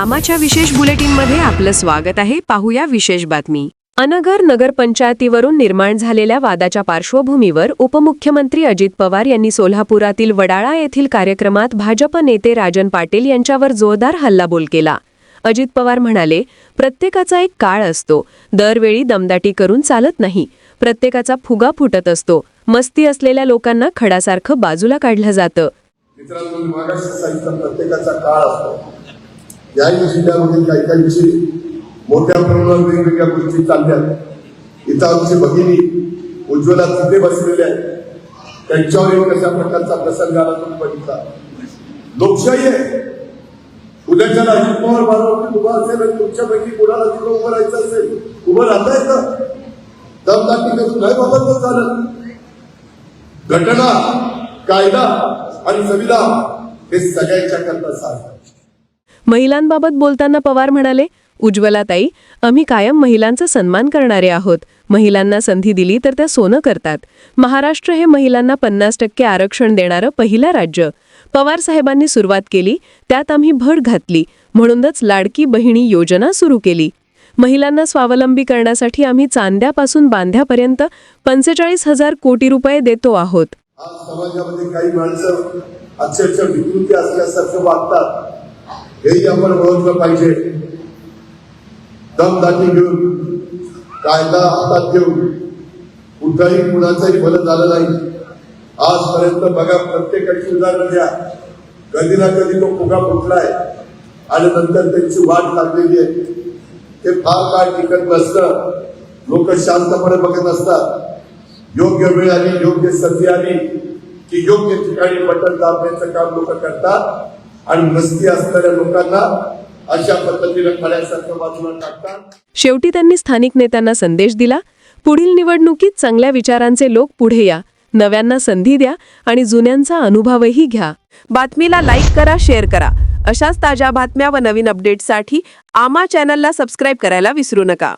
आमाच्या विशेष बुलेटिनमध्ये आपलं स्वागत आहे. पाहूया विशेष बातमी. अनगर नगरपंचायतीवरून निर्माण झालेल्या वादाच्या पार्श्वभूमीवर उपमुख्यमंत्री अजित पवार यांनी सोलापुरातील वडाळा येथील कार्यक्रमात भाजप नेते राजन पाटील यांच्यावर जोरदार हल्लाबोल केला. अजित पवार म्हणाले प्रत्येकाचा एक काळ असतो. दरवेळी दमदाटी करून चालत नाही. प्रत्येकाचा फुगा फुटत असतो. मस्ती असलेल्या लोकांना खडासारखं बाजूला काढलं जातं. प्रत्येकाचा काळ असतो. याही जिल्ह्यामध्ये काही काही विषयी मोठ्या प्रमाणावर वेगवेगळ्या गोष्टी चालल्यात इथं आमची भगिनी उज्ज्वला तिथे बसलेल्या आहेत. त्यांच्यावर एक कशा प्रकारचा प्रसंग आला तो बघितला. लोकशाही आहे. उद्याच्या अजित पवार बारावती उभा असेल आणि तुमच्यापैकी कोणाला तिथं उभं राहायचं असेल उभं राहता येतं. दमदाटी करून नाही बाबत चालत. घटना कायदा आणि संविधान हे सगळ्यांच्या करता साधतात महिलांबाबत बोलताना पवार म्हणाले उज्ज्वलाताई आम्ही कायम महिलांचा सन्मान करणारे आहोत. महिलांना संधी दिली तर त्या सोनं करतात. महाराष्ट्र हे महिलांना पन्नास टक्के आरक्षण देणारं पहिलं राज्य. पवार साहेबांनी सुरुवात केली त्यात आम्ही भर घातली. म्हणूनच लाडकी बहिणी योजना सुरू केली. महिलांना स्वावलंबी करण्यासाठी आम्ही चांद्यापासून बांध्यापर्यंत पंचेचाळीस हजार कोटी रुपये देतो आहोत. समाजामध्ये काही माणसं अक्षरशः विकृती असल्यासारखं वागतात. हेही आपण ओळखलं पाहिजे. दमदाटी घेऊन कायदा हातात घेऊन कुठलाही कुणाचंही भलं झालं नाही. आजपर्यंत बघा प्रत्येकाची उदाहरण द्या. कधी ना कधी तो फुगा फुटलाय आणि नंतर त्यांची वाट लागलेली आहे. ते फार काळ टिकत नसतं. लोक शांतपणे बघत असतात. योग्य वेळ आली योग्य संधी आली की योग्य ठिकाणी बटन दाबण्याचं काम लोक करतात. आणि मस्ती असणाऱ्या लोकांना अशा पद्धतीने खड्यासारखं बाजूला टाकतात. शेवटी त्यांनी स्थानिक नेत्यांना संदेश दिला पुढील निवडणुकीत चांगल्या विचारांचे लोक पुढे या. नव्यांना संधी द्या आणि जुन्यांचा अनुभवही घ्या. बातमीला लाईक करा शेअर करा. अशाच ताज्या बातम्या व नवीन अपडेट्ससाठी आमा चॅनलला सबस्क्राईब करायला विसरू नका.